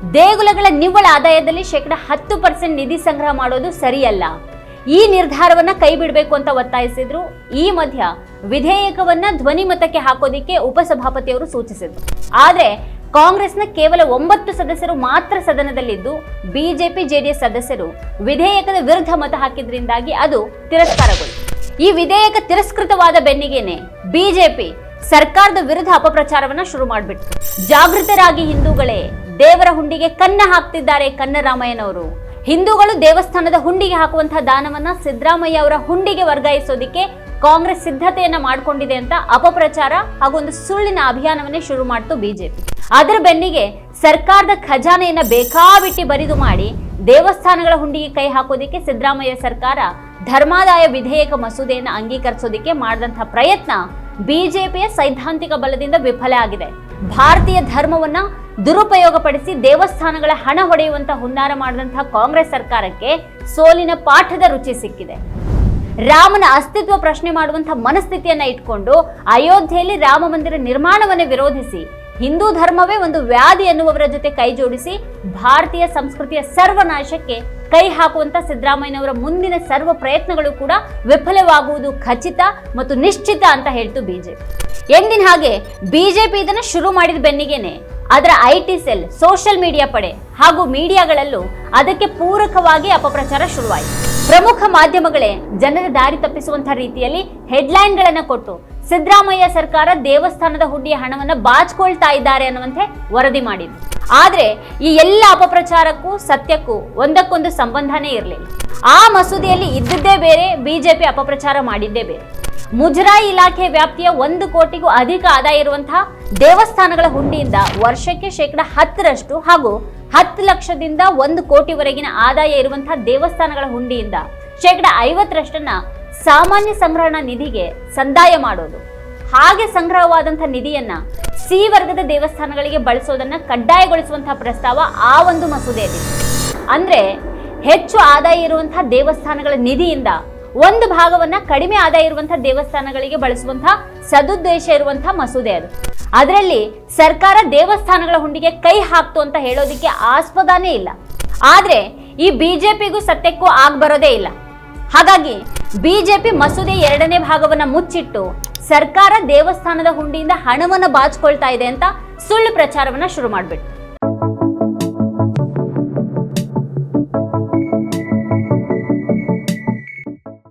ದೇಗುಲಗಳ ನಿವ್ವಳ ಆದಾಯದಲ್ಲಿ ಶೇಕಡ ಹತ್ತು ಪರ್ಸೆಂಟ್ ನಿಧಿ ಸಂಗ್ರಹ ಮಾಡೋದು ಸರಿಯಲ್ಲ. ಈ ನಿರ್ಧಾರವನ್ನ ಕೈ ಬಿಡಬೇಕು ಅಂತ ಒತ್ತಾಯಿಸಿದ್ರು. ಈ ಮಧ್ಯ ವಿಧೇಯಕವನ್ನ ಧ್ವನಿಮತಕ್ಕೆ ಹಾಕೋದಿಕ್ಕೆ ಉಪಸಭಾಪತಿಯವರು ಸೂಚಿಸಿದ್ರು. ಆದ್ರೆ ಕಾಂಗ್ರೆಸ್ನ ಕೇವಲ ಒಂಬತ್ತು ಸದಸ್ಯರು ಮಾತ್ರ ಸದನದಲ್ಲಿದ್ದು, ಬಿಜೆಪಿ, ಜೆಡಿಎಸ್ ಸದಸ್ಯರು ವಿಧೇಯಕದ ವಿರುದ್ಧ ಮತ ಹಾಕಿದ್ರಿಂದಾಗಿ ಅದು ತಿರಸ್ಕಾರಗೊಂಡಿತು ಈ ವಿಧೇಯಕ ತಿರಸ್ಕೃತವಾದ ಬೆನ್ನಿಗೆನೆ ಬಿಜೆಪಿ ಸರ್ಕಾರದ ವಿರುದ್ಧ ಅಪಪ್ರಚಾರವನ್ನ ಶುರು ಮಾಡಿಬಿಟ್ರು. ಜಾಗೃತರಾಗಿ ಹಿಂದೂಗಳೇ, ದೇವರ ಹುಂಡಿಗೆ ಕನ್ನ ಹಾಕ್ತಿದ್ದಾರೆ ಕನ್ನರಾಮಯ್ಯನವರು. ಹಿಂದೂಗಳು ದೇವಸ್ಥಾನದ ಹುಂಡಿಗೆ ಹಾಕುವಂತಹ ದಾನವನ್ನ ಸಿದ್ದರಾಮಯ್ಯ ಅವರ ಹುಂಡಿಗೆ ವರ್ಗಾಯಿಸೋದಿಕ್ಕೆ ಕಾಂಗ್ರೆಸ್ ಸಿದ್ಧತೆಯನ್ನ ಮಾಡಿಕೊಂಡಿದೆ ಅಂತ ಅಪಪ್ರಚಾರ ಹಾಗೂ ಒಂದು ಸುಳ್ಳಿನ ಅಭಿಯಾನವನ್ನೇ ಶುರು ಮಾಡ್ತು ಬಿಜೆಪಿ. ಅದರ ಬೆನ್ನಿಗೆ ಸರ್ಕಾರದ ಖಜಾನೆಯನ್ನ ಬೇಕಾಬಿಟ್ಟಿ ಬರಿದು ಮಾಡಿ ದೇವಸ್ಥಾನಗಳ ಹುಂಡಿಗೆ ಕೈ ಹಾಕೋದಿಕ್ಕೆ ಸಿದ್ದರಾಮಯ್ಯ ಸರ್ಕಾರ ಧರ್ಮಾದಾಯ ವಿಧೇಯಕ ಮಸೂದೆಯನ್ನು ಅಂಗೀಕರಿಸೋದಿಕ್ಕೆ ಮಾಡಿದಂಥ ಪ್ರಯತ್ನ ಬಿಜೆಪಿಯ ಸೈದ್ಧಾಂತಿಕ ಬಲದಿಂದ ವಿಫಲ ಆಗಿದೆ. ಭಾರತೀಯ ಧರ್ಮವನ್ನ ದುರುಪಯೋಗಪಡಿಸಿ ದೇವಸ್ಥಾನಗಳ ಹಣ ಹೊಡೆಯುವಂತ ಹುನ್ನಾರ ಮಾಡಿದಂತಹ ಕಾಂಗ್ರೆಸ್ ಸರ್ಕಾರಕ್ಕೆ ಸೋಲಿನ ಪಾಠದ ರುಚಿ ಸಿಕ್ಕಿದೆ. ರಾಮನ ಅಸ್ತಿತ್ವ ಪ್ರಶ್ನೆ ಮಾಡುವಂತಹ ಮನಸ್ಥಿತಿಯನ್ನ ಇಟ್ಕೊಂಡು ಅಯೋಧ್ಯೆಯಲ್ಲಿ ರಾಮ ಮಂದಿರ ನಿರ್ಮಾಣವನ್ನೇ ವಿರೋಧಿಸಿ ಹಿಂದೂ ಧರ್ಮವೇ ಒಂದು ವ್ಯಾಧಿ ಎನ್ನುವವರ ಜೊತೆ ಕೈ ಜೋಡಿಸಿ ಭಾರತೀಯ ಸಂಸ್ಕೃತಿಯ ಸರ್ವನಾಶಕ್ಕೆ ಕೈ ಹಾಕುವಂತ ಸಿದ್ದರಾಮಯ್ಯನವರ ಮುಂದಿನ ಸರ್ವ ಪ್ರಯತ್ನಗಳು ಕೂಡ ವಿಫಲವಾಗುವುದು ಖಚಿತ ಮತ್ತು ನಿಶ್ಚಿತ ಅಂತ ಹೇಳ್ತು ಬಿಜೆಪಿ. ಎಂದಿನ ಹಾಗೆ ಬಿಜೆಪಿ ಇದನ್ನು ಶುರು ಮಾಡಿದ ಬೆನ್ನಿಗೆನೆ. ಅದರ I T cell, social media ಪಡೆ ಹಾಗೂ ಮೀಡಿಯಾಗಳಲ್ಲೂ ಅದಕ್ಕೆ ಪೂರಕವಾಗಿ ಅಪಪ್ರಚಾರ ಶುರುವಾಯಿತು. ಪ್ರಮುಖ ಮಾಧ್ಯಮಗಳೇ ಜನರ ದಾರಿ ತಪ್ಪಿಸುವಂತಹ ರೀತಿಯಲ್ಲಿ ಹೆಡ್ಲೈನ್ಗಳನ್ನು ಕೊಟ್ಟು ಸಿದ್ದರಾಮಯ್ಯ ಸರ್ಕಾರ ದೇವಸ್ಥಾನದ ಹುಂಡಿಯ ಹಣವನ್ನ ಬಾಚ್ಕೊಳ್ತಾ ಇದ್ದಾರೆ ಅನ್ನುವಂತೆ ವರದಿ ಮಾಡಿದ್ರು. ಆದರೆ ಈ ಎಲ್ಲ ಅಪಪ್ರಚಾರಕ್ಕೂ ಸತ್ಯಕ್ಕೂ ಒಂದಕ್ಕೊಂದು ಸಂಬಂಧನೇ ಇರಲಿಲ್ಲ. ಆ ಮಸೂದೆಯಲ್ಲಿ ಇದ್ದದ್ದೇ ಬೇರೆ, ಬಿಜೆಪಿ ಅಪಪ್ರಚಾರ ಮಾಡಿದ್ದೇ ಬೇರೆ. ಮುಜರಾಯಿ ಇಲಾಖೆ ವ್ಯಾಪ್ತಿಯ ಒಂದು ಕೋಟಿಗೂ ಅಧಿಕ ಆದಾಯ ಇರುವಂತಹ ದೇವಸ್ಥಾನಗಳ ಹುಂಡಿಯಿಂದ ವರ್ಷಕ್ಕೆ ಶೇಕಡ ಹತ್ತರಷ್ಟು ಹಾಗೂ ಹತ್ತು ಲಕ್ಷದಿಂದ ಒಂದು ಕೋಟಿವರೆಗಿನ ಆದಾಯ ಇರುವಂತಹ ದೇವಸ್ಥಾನಗಳ ಹುಂಡಿಯಿಂದ ಶೇಕಡ ಐವತ್ತರಷ್ಟನ್ನ ಸಾಮಾನ್ಯ ಸಂಗ್ರಹಣ ನಿಧಿಗೆ ಸಂದಾಯ ಮಾಡೋದು. ಹಾಗೆ ಸಂಗ್ರಹವಾದಂಥ ನಿಧಿಯನ್ನ ಸಿ ವರ್ಗದ ದೇವಸ್ಥಾನಗಳಿಗೆ ಬಳಸೋದನ್ನ ಕಡ್ಡಾಯಗೊಳಿಸುವಂತಹ ಪ್ರಸ್ತಾವ ಆ ಒಂದು ಮಸೂದೆಯಲ್ಲಿ ಅಂದ್ರೆ ಹೆಚ್ಚು ಆದಾಯ ಇರುವಂತಹ ದೇವಸ್ಥಾನಗಳ ನಿಧಿಯಿಂದ ಒಂದು ಭಾಗವನ್ನ ಕಡಿಮೆ ಆದಾಯ ಇರುವಂತಹ ದೇವಸ್ಥಾನಗಳಿಗೆ ಬಳಸುವಂತಹ ಸದುದ್ದೇಶ ಇರುವಂತಹ ಮಸೂದೆ ಅದು. ಅದರಲ್ಲಿ ಸರ್ಕಾರ ದೇವಸ್ಥಾನಗಳ ಹುಂಡಿಗೆ ಕೈ ಹಾಕ್ತು ಅಂತ ಹೇಳೋದಿಕ್ಕೆ ಆಸ್ಪದನೇ ಇಲ್ಲ. ಆದ್ರೆ ಈ ಬಿಜೆಪಿಗೂ ಸತ್ಯಕ್ಕೂ ಆಗ್ ಬರೋದೇ ಇಲ್ಲ. ಹಾಗಾಗಿ ಬಿಜೆಪಿ ಮಸೂದೆ ಎರಡನೇ ಭಾಗವನ್ನ ಮುಚ್ಚಿಟ್ಟು ಸರ್ಕಾರ ದೇವಸ್ಥಾನದ ಹುಂಡಿಯಿಂದ ಹಣವನ್ನ ಬಾಚಿಕೊಳ್ತಾ ಇದೆ ಅಂತ ಸುಳ್ಳು ಪ್ರಚಾರವನ್ನ ಶುರು ಮಾಡ್ಬಿಟ್ಟು